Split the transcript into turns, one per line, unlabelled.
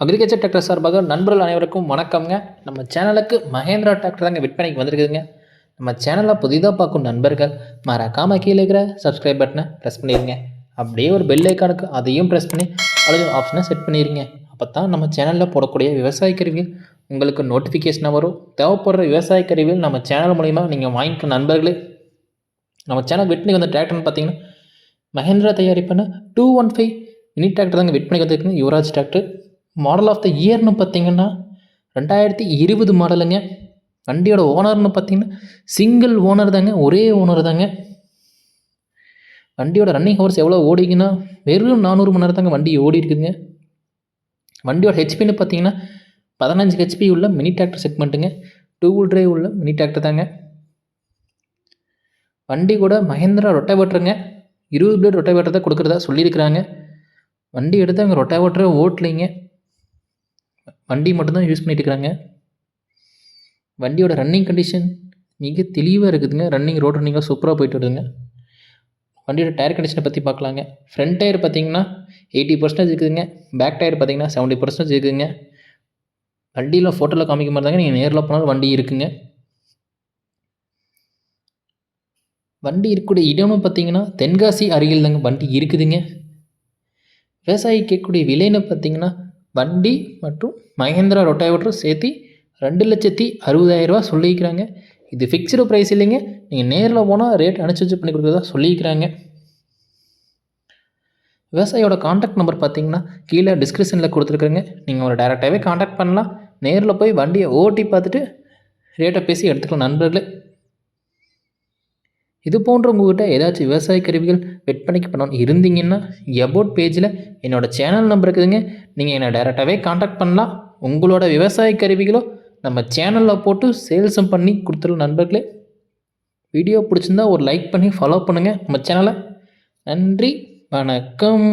Agriculture tractor சார்பாக நண்பர்கள் அனைவருக்கும் வணக்கம்ங்க. நம்ம சேனலுக்கு மகேந்திரா டிராக்டர் தாங்க விற்பனைக்கு வந்திருக்குதுங்க. நம்ம சேனலை புதிதாக பார்க்கும் நண்பர்கள் மறக்காமல் கீழே இருக்கிற சப்ஸ்கிரைப் பட்டனை ப்ரெஸ் பண்ணிடுங்க அப்படியே ஒரு பெல் ஐக்கானுக்கு அதையும் ப்ரெஸ் பண்ணி அதுக்கு ஆப்ஷனை செட் பண்ணிடுங்க அப்போ தான் நம்ம சேனலில் போடக்கூடிய விவசாய கருவிகள் உங்களுக்கு நோட்டிஃபிகேஷனாக வரும். தேவைப்படுற விவசாய கருவிகள் நம்ம சேனல் மூலிமா நீங்கள் வாங்கிக்க நண்பர்களே. நம்ம சேனல் விற்பனைக்கு வந்த டிராக்டர்னு பார்த்தீங்கன்னா Mahindra தயாரிப்பான two one five mini tractor தாங்க விற்பனைக்கு வந்துருக்குங்க Yuvraj tractor model of the இயர்னு பார்த்தீங்கன்னா ரெண்டாயிரத்தி இருபது மாடலுங்க வண்டியோட ஓனர்னு பார்த்தீங்கன்னா சிங்கிள் ஓனர் தாங்க ஒரே ஓனர் தாங்க. வண்டியோட ரன்னிங் ஹவர்ஸ் எவ்வளோ ஓடிக்குன்னா வெறும் நானூறு மணி நேரம் தாங்க வண்டி ஓடி இருக்குதுங்க வண்டியோட ஹெச்பின்னு பார்த்தீங்கன்னா பதினஞ்சு ஹெச்பி உள்ள மினி டிராக்டர் செக்மெண்ட்டுங்க டூ வீல் டிரைவ் உள்ள மினி டிராக்டர் தாங்க. வண்டி கூட மஹேந்திரா ரொட்டவேட்டருங்க இருபது பிளேட் ரொட்டவேட்டர் தான் கொடுக்குறதா சொல்லியிருக்கிறாங்க. வண்டி எடுத்து அவங்க ரொட்டவேட்டரை ஓட்டலைங்க. வண்டி மட்டும்தான் யூஸ் பண்ணிட்டு இருக்கிறாங்க வண்டியோட ரன்னிங் கண்டிஷன் மிக தெளிவாக இருக்குதுங்க. ரன்னிங் ரோட் ரன்னிங்காக சூப்பராக போயிட்டு வருதுங்க. வண்டியோட டயர் கண்டிஷனை பற்றி பார்க்கலாங்க. ஃப்ரண்ட் டயர் பார்த்தீங்கன்னா எயிட்டி பர்சன்டேஜ் இருக்குதுங்க. பேக் டயர் பார்த்தீங்கன்னா செவன்ட்டி பர்சன்டேஜ் இருக்குதுங்க. வண்டியில் ஃபோட்டோவில் காமிக்க மாதிரி தாங்க. நீங்கள் நேரில் போனாலும் வண்டி இருக்குங்க. வண்டி இருக்கக்கூடிய இடமும் பார்த்தீங்கன்னா தென்காசி அருகில் தாங்க வண்டி இருக்குதுங்க. விவசாயி கேட்கக்கூடிய விலைன்னு பார்த்தீங்கன்னா வண்டி மற்றும் மகேந்திரா ரொட்டாவேட்டரும் சேர்த்து ரெண்டு லட்சத்தி அறுபதாயிரரூவா சொல்லியிருக்கிறாங்க. இது ஃபிக்ஸ்டு ப்ரைஸ் இல்லைங்க. நீங்கள் நேரில் போனால் ரேட் அனுசரிச்சு பண்ணி கொடுக்குறதா சொல்லியிருக்கிறாங்க. விவசாயியோட காண்டாக்ட் நம்பர் பார்த்தீங்கன்னா கீழே டிஸ்கிரிப்ஷனில் கொடுத்துருக்குறேங்க. நீங்கள் ஒரு டேரெக்டாகவே காண்டாக்ட் பண்ணலாம். நேரில் போய் வண்டியை ஓட்டி பார்த்துட்டு ரேட்டை பேசி எடுத்துக்கலாம் நண்பர்களே. இது போன்ற உங்கள்கிட்ட ஏதாச்சும் விவசாய கருவிகள் விற்பனைக்கு பண்ணணும் இருந்தீங்கன்னா எபோட் பேஜில் என்னோடய சேனல் நம்பர் இருக்குதுங்க. நீங்கள் என்னை டைரெக்டாகவே காண்டாக்ட் பண்ணலாம். உங்களோட விவசாய கருவிகளோ நம்ம சேனலில் போட்டு சேல்ஸும் பண்ணி கொடுத்துருவோம் நண்பர்களே. வீடியோ பிடிச்சிருந்தா ஒரு லைக் பண்ணி ஃபாலோ பண்ணுங்கள் நம்ம சேனலை நன்றி. வணக்கம்.